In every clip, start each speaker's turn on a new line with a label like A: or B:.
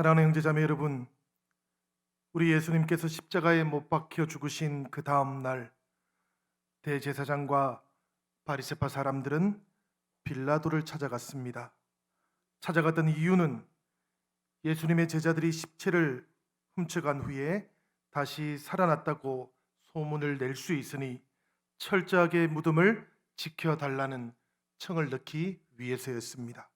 A: 사랑하는 형제자매 여러분, 우리 예수님께서 십자가에 못 박혀 죽으신 그 다음 날 대제사장과 바리새파 사람들은 빌라도를 찾아갔습니다. 찾아갔던 이유는 예수님의 제자들이 십체를 훔쳐간 후에 다시 살아났다고 소문을 낼 수 있으니 철저하게 무덤을 지켜달라는 청을 넣기 위해서였습니다.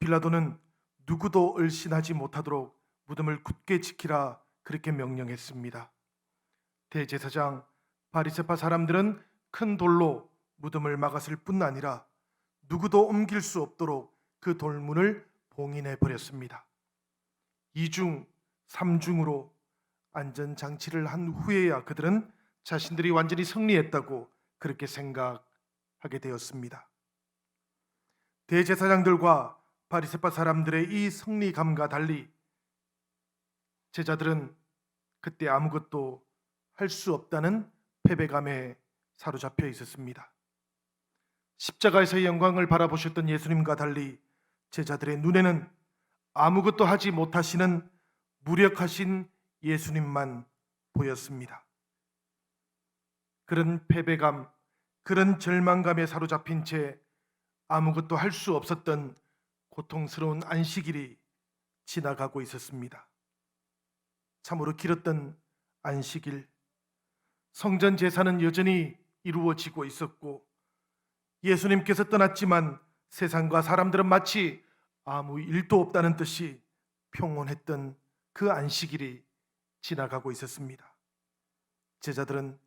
A: 빌라도는 누구도 을신하지 못하도록 무덤을 굳게 지키라 그렇게 명령했습니다. 대제사장 바리새파 사람들은 큰 돌로 무덤을 막았을 뿐 아니라 누구도 옮길 수 없도록 그 돌문을 봉인해 버렸습니다. 이중 삼중으로 안전 장치를 한 후에야 그들은 자신들이 완전히 승리했다고 그렇게 생각하게 되었습니다. 대제사장들과 바리새파 사람들의 이 승리감과 달리 제자들은 그때 아무것도 할 수 없다는 패배감에 사로잡혀 있었습니다. 십자가에서의 영광을 바라보셨던 예수님과 달리 제자들의 눈에는 아무것도 하지 못하시는 무력하신 예수님만 보였습니다. 그런 패배감, 그런 절망감에 사로잡힌 채 아무것도 할 수 없었던 고통스러운 안식일이 지나가고 있었습니다. 참으로 길었던 안식일. 성전 제사는 여전히 이루어지고 있었고 예수님께서 떠났지만 세상과 사람들은 마치 아무 일도 없다는 듯이 평온했던 그 안식일이 지나가고 있었습니다. 제자들은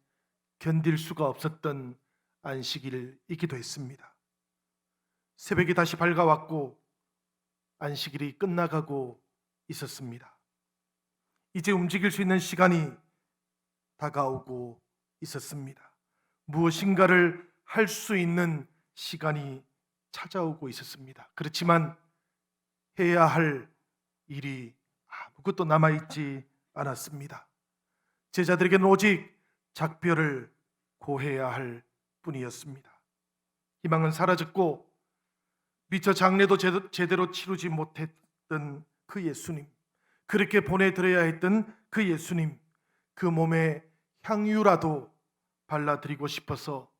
A: 견딜 수가 없었던 안식일이기도 했습니다. 새벽이 다시 밝아왔고 안식일이 끝나가고 있었습니다. 이제 움직일 수 있는 시간이 다가오고 있었습니다. 무엇인가를 할 수 있는 시간이 찾아오고 있었습니다. 그렇지만 해야 할 일이 아무것도 남아있지 않았습니다. 제자들에게는 오직 작별을 고해야 할 뿐이었습니다. 희망은 사라졌고 미처 장례도 제대- 제대로 치르지 못했던 그 예수님, 그렇게 보내드려야 했던 그 예수님, 그 몸에 향유라도 발라드리고 싶어서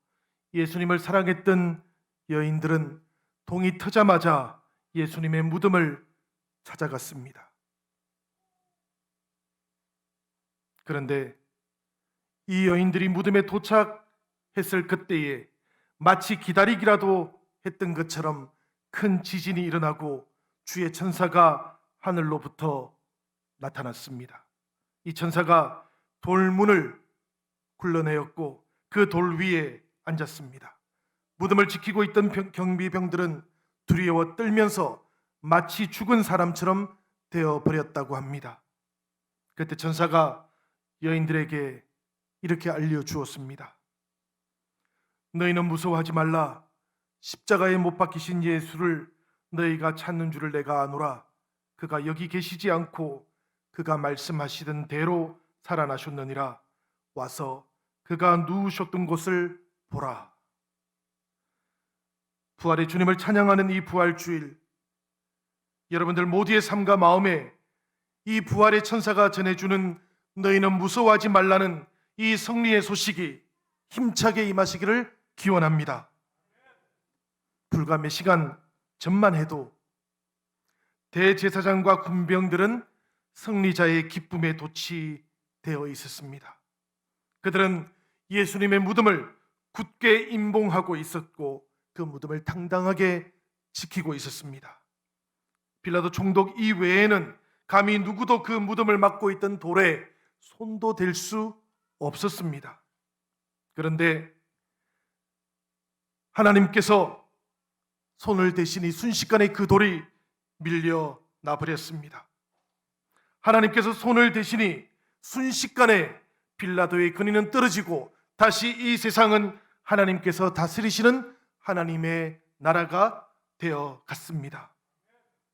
A: 예수님을 사랑했던 여인들은 동이 트자마자 예수님의 무덤을 찾아갔습니다. 그런데 이 여인들이 무덤에 도착했을 그때에 마치 기다리기라도 했던 것처럼 큰 지진이 일어나고 주의 천사가 하늘로부터 나타났습니다. 이 천사가 돌문을 굴러내었고 그 돌 위에 앉았습니다. 무덤을 지키고 있던 병- 경비병들은 두려워 떨면서 마치 죽은 사람처럼 되어 버렸다고 합니다. 그때 천사가 여인들에게 이렇게 알려 주었습니다. 너희는 무서워하지 말라. 십자가에 못 박히신 예수를 너희가 찾는 줄을 내가 아노라. 그가 여기 계시지 않고 그가 말씀하시던 대로 살아나셨느니라. 와서 그가 누우셨던 곳을 보라. 부활의 주님을 찬양하는 이 부활 주일 여러분들 모두의 삶과 마음에 이 부활의 천사가 전해주는 너희는 무서워하지 말라는 이 승리의 소식이 힘차게 임하시기를 기원합니다. 불과 몇 시간 전만 해도 대제사장과 군병들은 승리자의 기쁨에 도취되어 있었습니다. 그들은 예수님의 무덤을 굳게 임봉하고 있었고 그 무덤을 당당하게 지키고 있었습니다. 빌라도 총독 이외에는 감히 누구도 그 무덤을 막고 있던 돌에 손도 댈 수 없었습니다. 그런데 하나님께서 손을 대시니 순식간에 그 돌이 밀려 나버렸습니다. 하나님께서 손을 대시니 순식간에 빌라도의 근위는 떨어지고 다시 이 세상은 하나님께서 다스리시는 하나님의 나라가 되어 갔습니다.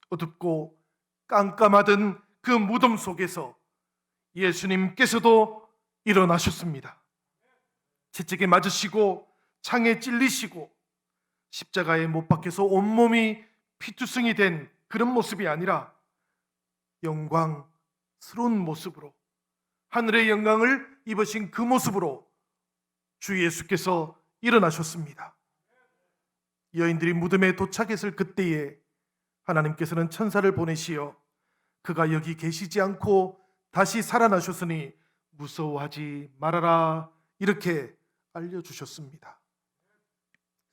A: 어둡고 깜깜하던 그 무덤 속에서 예수님께서도 일어나셨습니다. 채찍에 맞으시고 창에 찔리시고 십자가에 못 박혀서 온몸이 피투성이 된 그런 모습이 아니라 영광스러운 모습으로 하늘의 영광을 입으신 그 모습으로 주 예수께서 일어나셨습니다. 여인들이 무덤에 도착했을 그때에 하나님께서는 천사를 보내시어 그가 여기 계시지 않고 다시 살아나셨으니 무서워하지 말아라 이렇게 알려주셨습니다.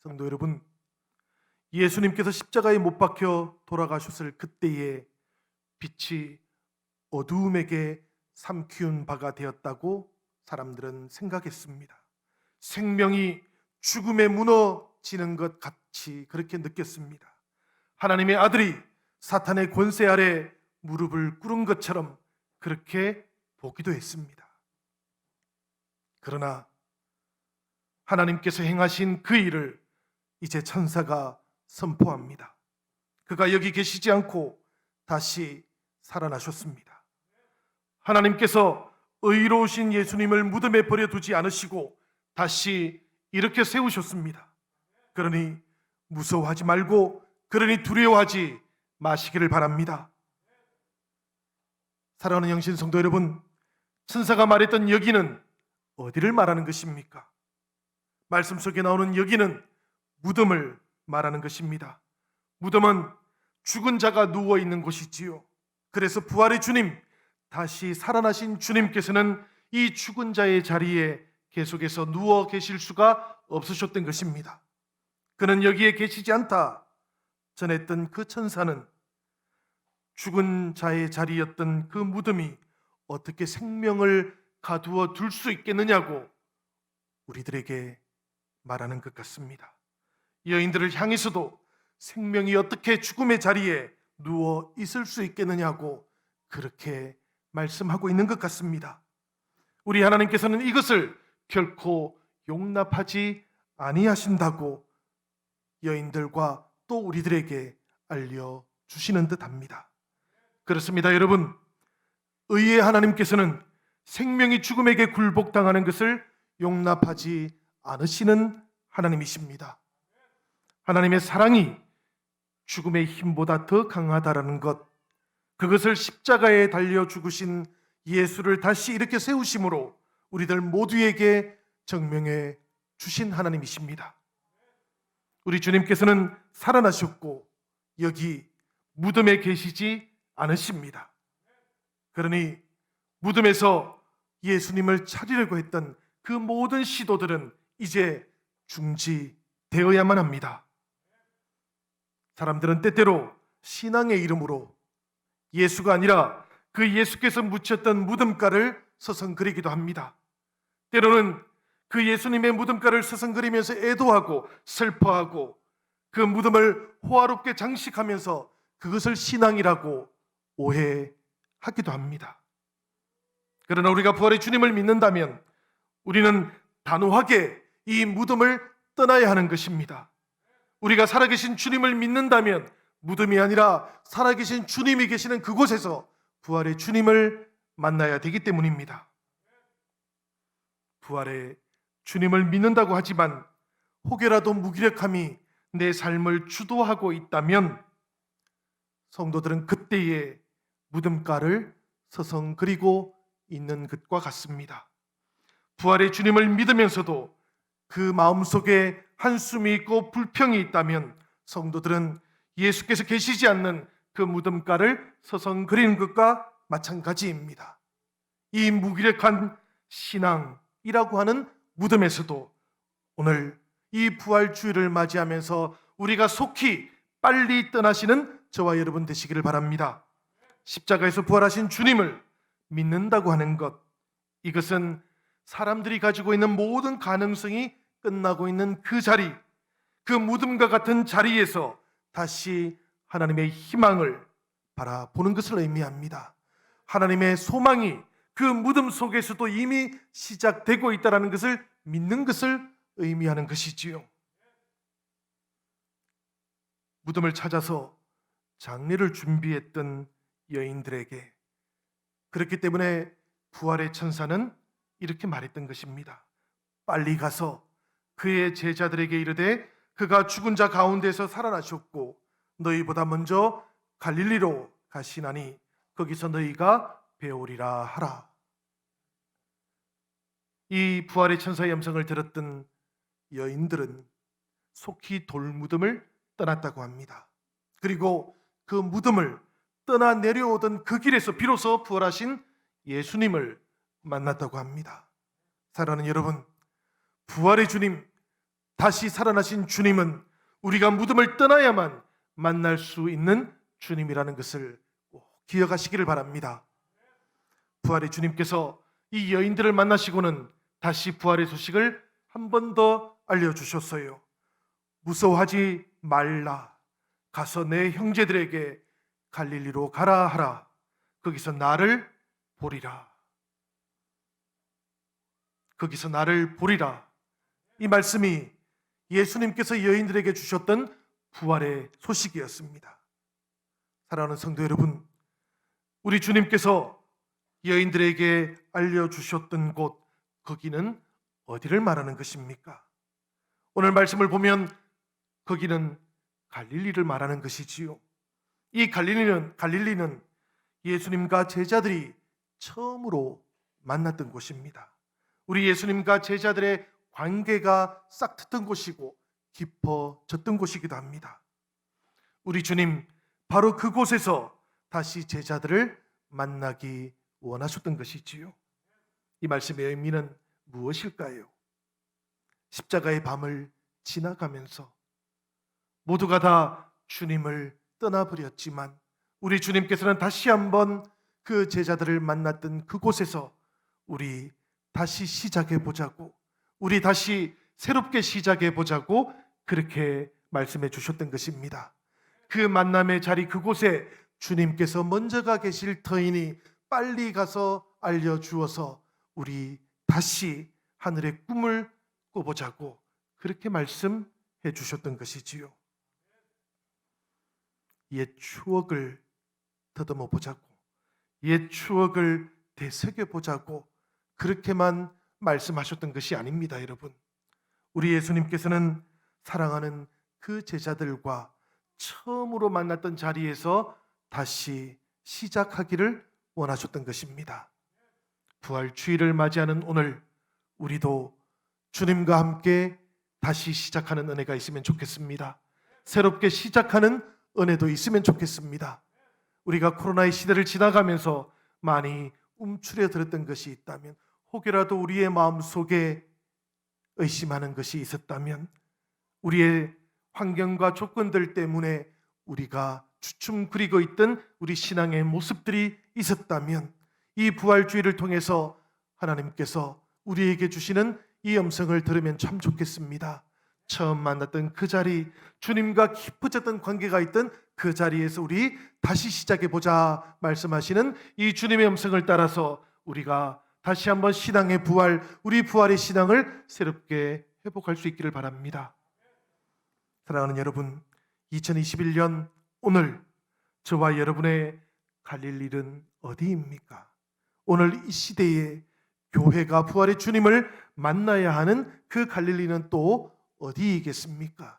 A: 성도 여러분, 예수님께서 십자가에 못 박혀 돌아가셨을 그때에 빛이 어두움에게 삼키운 바가 되었다고 사람들은 생각했습니다. 생명이 죽음에 무너지는 것 같이 그렇게 느꼈습니다. 하나님의 아들이 사탄의 권세 아래 무릎을 꿇은 것처럼 그렇게 보기도 했습니다. 그러나 하나님께서 행하신 그 일을 이제 천사가 선포합니다. 그가 여기 계시지 않고 다시 살아나셨습니다. 하나님께서 의로우신 예수님을 무덤에 버려두지 않으시고 다시 이렇게 세우셨습니다. 그러니 무서워하지 말고 그러니 두려워하지 마시기를 바랍니다. 사랑하는 영신 성도 여러분, 천사가 말했던 여기는 어디를 말하는 것입니까? 말씀 속에 나오는 여기는 무덤을 말하는 것입니다. 무덤은 죽은 자가 누워 있는 곳이지요. 그래서 부활의 주님, 다시 살아나신 주님께서는 이 죽은 자의 자리에 계속해서 누워 계실 수가 없으셨던 것입니다. 그는 여기에 계시지 않다 전했던 그 천사는 죽은 자의 자리였던 그 무덤이 어떻게 생명을 가두어 둘 수 있겠느냐고 우리들에게 말하는 것 같습니다. 여인들을 향해서도 생명이 어떻게 죽음의 자리에 누워 있을 수 있겠느냐고 그렇게 말씀하고 있는 것 같습니다. 우리 하나님께서는 이것을 결코 용납하지 아니하신다고 여인들과 또 우리들에게 알려 주시는 듯합니다. 그렇습니다, 여러분. 의의 하나님께서는 생명이 죽음에게 굴복당하는 것을 용납하지 않으시는 하나님이십니다. 하나님의 사랑이 죽음의 힘보다 더 강하다라는 것, 그것을 십자가에 달려 죽으신 예수를 다시 이렇게 세우심으로 우리들 모두에게 증명해 주신 하나님이십니다. 우리 주님께서는 살아나셨고 여기 무덤에 계시지 않으십니다. 그러니 무덤에서 예수님을 찾으려고 했던 그 모든 시도들은 이제 중지되어야만 합니다. 사람들은 때때로 신앙의 이름으로 예수가 아니라 그 예수께서 묻혔던 무덤가를 서성그리기도 합니다. 때로는 그 예수님의 무덤가를 서성그리면서 애도하고 슬퍼하고 그 무덤을 호화롭게 장식하면서 그것을 신앙이라고 오해하기도 합니다. 그러나 우리가 부활의 주님을 믿는다면 우리는 단호하게 이 무덤을 떠나야 하는 것입니다. 우리가 살아계신 주님을 믿는다면 무덤이 아니라 살아계신 주님이 계시는 그곳에서 부활의 주님을 만나야 되기 때문입니다. 부활의 주님을 믿는다고 하지만 혹여라도 무기력함이 내 삶을 주도하고 있다면 성도들은 그때에 무덤가를 서성그리고 있는 것과 같습니다. 부활의 주님을 믿으면서도 그 마음속에 한숨이 있고 불평이 있다면 성도들은 예수께서 계시지 않는 그 무덤가를 서성그리는 것과 마찬가지입니다. 이 무기력한 신앙이라고 하는 무덤에서도 오늘 이 부활 주일을 맞이하면서 우리가 속히 빨리 떠나시는 저와 여러분 되시기를 바랍니다. 십자가에서 부활하신 주님을 믿는다고 하는 것 이것은 사람들이 가지고 있는 모든 가능성이 끝나고 있는 그 자리, 그 무덤과 같은 자리에서 다시 하나님의 희망을 바라보는 것을 의미합니다. 하나님의 소망이 그 무덤 속에서도 이미 시작되고 있다는 것을 믿는 것을 의미하는 것이지요. 무덤을 찾아서 장례를 준비했던 여인들에게 그렇기 때문에 부활의 천사는 이렇게 말했던 것입니다. 빨리 가서 그의 제자들에게 이르되 그가 죽은 자 가운데서 살아나셨고 너희보다 먼저 갈릴리로 가시나니 거기서 너희가 배우리라 하라. 이 부활의 천사의 음성을 들었던 여인들은 속히 돌무덤을 떠났다고 합니다. 그리고 그 무덤을 떠나 내려오던 그 길에서 비로소 부활하신 예수님을 만났다고 합니다. 사랑하는 여러분, 부활의 주님, 다시 살아나신 주님은 우리가 무덤을 떠나야만 만날 수 있는 주님이라는 것을 꼭 기억하시기를 바랍니다. 부활의 주님께서 이 여인들을 만나시고는 다시 부활의 소식을 한 번 더 알려주셨어요. 무서워하지 말라. 가서 내 형제들에게 갈릴리로 가라 하라. 거기서 나를 보리라. 거기서 나를 보리라. 이 말씀이 예수님께서 여인들에게 주셨던 부활의 소식이었습니다. 사랑하는 성도 여러분, 우리 주님께서 여인들에게 알려주셨던 곳, 거기는 어디를 말하는 것입니까? 오늘 말씀을 보면 거기는 갈릴리를 말하는 것이지요. 이 갈릴리는 갈릴리는 예수님과 제자들이 처음으로 만났던 곳입니다. 우리 예수님과 제자들의 관계가 싹 트던 곳이고 깊어졌던 곳이기도 합니다. 우리 주님 바로 그곳에서 다시 제자들을 만나기 원하셨던 것이지요. 이 말씀의 의미는 무엇일까요? 십자가의 밤을 지나가면서 모두가 다 주님을 떠나버렸지만 우리 주님께서는 다시 한번 그 제자들을 만났던 그곳에서 우리 다시 시작해 보자고 우리 다시 새롭게 시작해 보자고 그렇게 말씀해 주셨던 것입니다. 그 만남의 자리 그곳에 주님께서 먼저 가 계실 터이니 빨리 가서 알려 주어서 우리 다시 하늘의 꿈을 꿔보자고 그렇게 말씀해 주셨던 것이지요. 옛 추억을 더듬어 보자고, 옛 추억을 되새겨 보자고 그렇게만 말씀하셨던 것이 아닙니다, 여러분. 우리 예수님께서는 사랑하는 그 제자들과 처음으로 만났던 자리에서 다시 시작하기를 원하셨던 것입니다. 부활 주일을 맞이하는 오늘 우리도 주님과 함께 다시 시작하는 은혜가 있으면 좋겠습니다. 새롭게 시작하는 은혜도 있으면 좋겠습니다. 우리가 코로나의 시대를 지나가면서 많이 움츠려 들었던 것이 있다면 혹여라도 우리의 마음 속에 의심하는 것이 있었다면 우리의 환경과 조건들 때문에 우리가 주춤거리고 있던 우리 신앙의 모습들이 있었다면 이 부활주의를 통해서 하나님께서 우리에게 주시는 이 음성을 들으면 참 좋겠습니다. 처음 만났던 그 자리, 주님과 깊어졌던 관계가 있던 그 자리에서 우리 다시 시작해 보자 말씀하시는 이 주님의 음성을 따라서 우리가 다시 한번 신앙의 부활, 우리 부활의 신앙을 새롭게 회복할 수 있기를 바랍니다. 사랑하는 여러분, 2021년 오늘 저와 여러분의 갈릴 일은 어디입니까? 오늘 이 시대에 교회가 부활의 주님을 만나야 하는 그 갈릴리는 또 어디이겠습니까?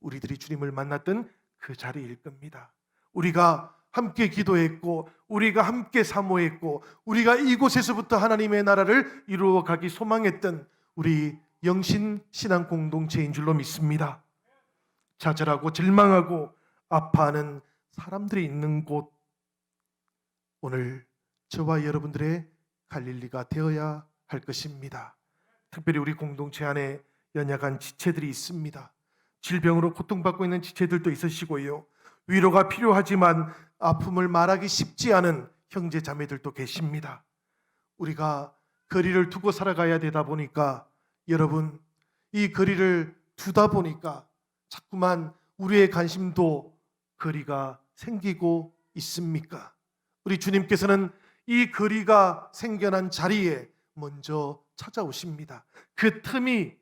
A: 우리들이 주님을 만났던 그 자리일 겁니다. 우리가 함께 기도했고 우리가 함께 사모했고 우리가 이곳에서부터 하나님의 나라를 이루어 가기 소망했던 우리 영신 신앙 공동체인 줄로 믿습니다. 좌절하고 절망하고 아파하는 사람들이 있는 곳 오늘 저와 여러분들의 갈릴리가 되어야 할 것입니다. 특별히 우리 공동체 안에 연약한 지체들이 있습니다. 질병으로 고통받고 있는 지체들도 있으시고요. 위로가 필요하지만 아픔을 말하기 쉽지 않은 형제 자매들도 계십니다. 우리가 거리를 두고 살아가야 되다 보니까 여러분 이 거리를 두다 보니까 자꾸만 우리의 관심도 거리가 생기고 있습니까? 우리 주님께서는 이 거리가 생겨난 자리에 먼저 찾아오십니다. 그 틈이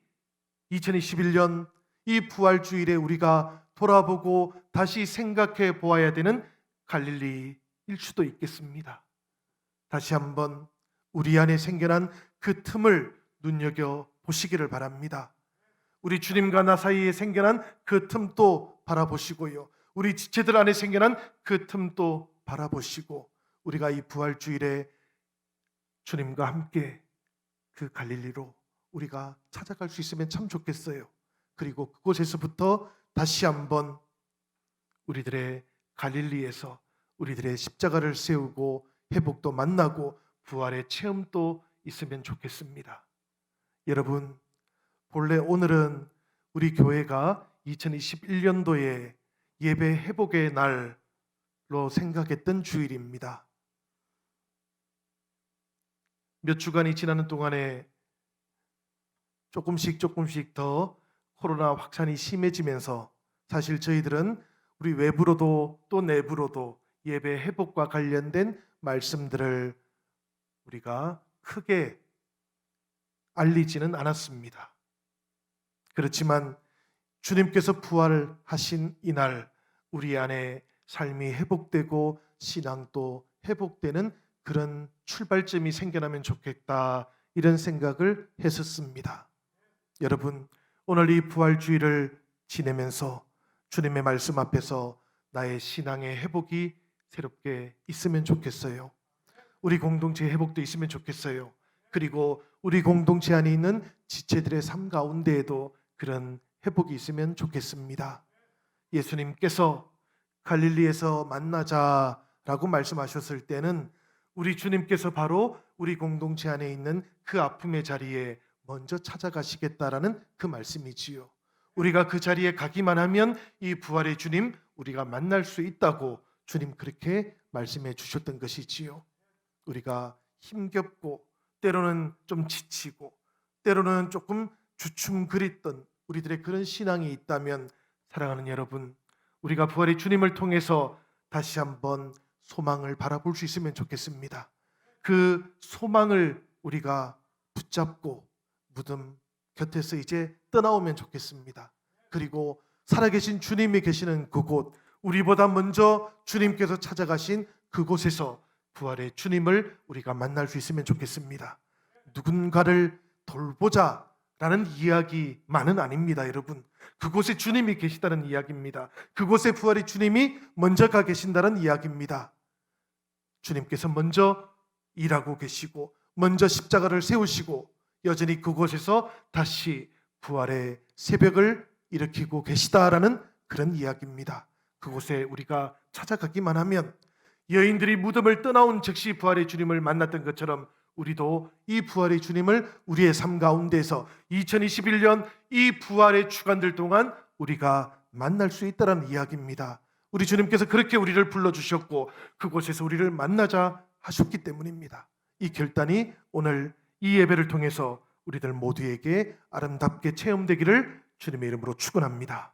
A: 2021년 이 부활주일에 우리가 돌아보고 다시 생각해 보아야 되는 갈릴리일 수도 있겠습니다. 다시 한번 우리 안에 생겨난 그 틈을 눈여겨 보시기를 바랍니다. 우리 주님과 나 사이에 생겨난 그 틈도 바라보시고요. 우리 지체들 안에 생겨난 그 틈도 바라보시고 우리가 이 부활주일에 주님과 함께 그 갈릴리로 우리가 찾아갈 수 있으면 참 좋겠어요. 그리고 그곳에서부터 다시 한번 우리들의 갈릴리에서 우리들의 십자가를 세우고 회복도 만나고 부활의 체험도 있으면 좋겠습니다. 여러분, 본래 오늘은 우리 교회가 2021년도에 예배 회복의 날로 생각했던 주일입니다. 몇 주간이 지나는 동안에 조금씩 조금씩 더 코로나 확산이 심해지면서 사실 저희들은 우리 외부로도 또 내부로도 예배 회복과 관련된 말씀들을 우리가 크게 알리지는 않았습니다. 그렇지만 주님께서 부활하신 이날 우리 안에 삶이 회복되고 신앙도 회복되는 그런 출발점이 생겨나면 좋겠다 이런 생각을 했었습니다. 여러분 오늘 이 부활주의를 지내면서 주님의 말씀 앞에서 나의 신앙의 회복이 새롭게 있으면 좋겠어요. 우리 공동체 회복도 있으면 좋겠어요. 그리고 우리 공동체 안에 있는 지체들의 삶 가운데에도 그런 회복이 있으면 좋겠습니다. 예수님께서 갈릴리에서 만나자라고 말씀하셨을 때는 우리 주님께서 바로 우리 공동체 안에 있는 그 아픔의 자리에 먼저 찾아가시겠다라는 그 말씀이지요. 우리가 그 자리에 가기만 하면 이 부활의 주님 우리가 만날 수 있다고 주님 그렇게 말씀해 주셨던 것이지요. 우리가 힘겹고 때로는 좀 지치고 때로는 조금 주춤그랬던 우리들의 그런 신앙이 있다면 사랑하는 여러분 우리가 부활의 주님을 통해서 다시 한번 소망을 바라볼 수 있으면 좋겠습니다. 그 소망을 우리가 붙잡고 무덤 곁에서 이제 떠나오면 좋겠습니다. 그리고 살아계신 주님이 계시는 그곳, 우리보다 먼저 주님께서 찾아가신 그곳에서 부활의 주님을 우리가 만날 수 있으면 좋겠습니다. 누군가를 돌보자 라는 이야기만은 아닙니다, 여러분. 그곳에 주님이 계시다는 이야기입니다. 그곳에 부활의 주님이 먼저 가 계신다는 이야기입니다. 주님께서 먼저 일하고 계시고 먼저 십자가를 세우시고 여전히 그곳에서 다시 부활의 새벽을 일으키고 계시다라는 그런 이야기입니다. 그곳에 우리가 찾아가기만 하면 여인들이 무덤을 떠나온 즉시 부활의 주님을 만났던 것처럼 우리도 이 부활의 주님을 우리의 삶 가운데서 2021년 이 부활의 주간들 동안 우리가 만날 수 있다는 이야기입니다. 우리 주님께서 그렇게 우리를 불러 주셨고 그곳에서 우리를 만나자 하셨기 때문입니다. 이 결단이 오늘 이 예배를 통해서 우리들 모두에게 아름답게 체험되기를 주님의 이름으로 축원합니다.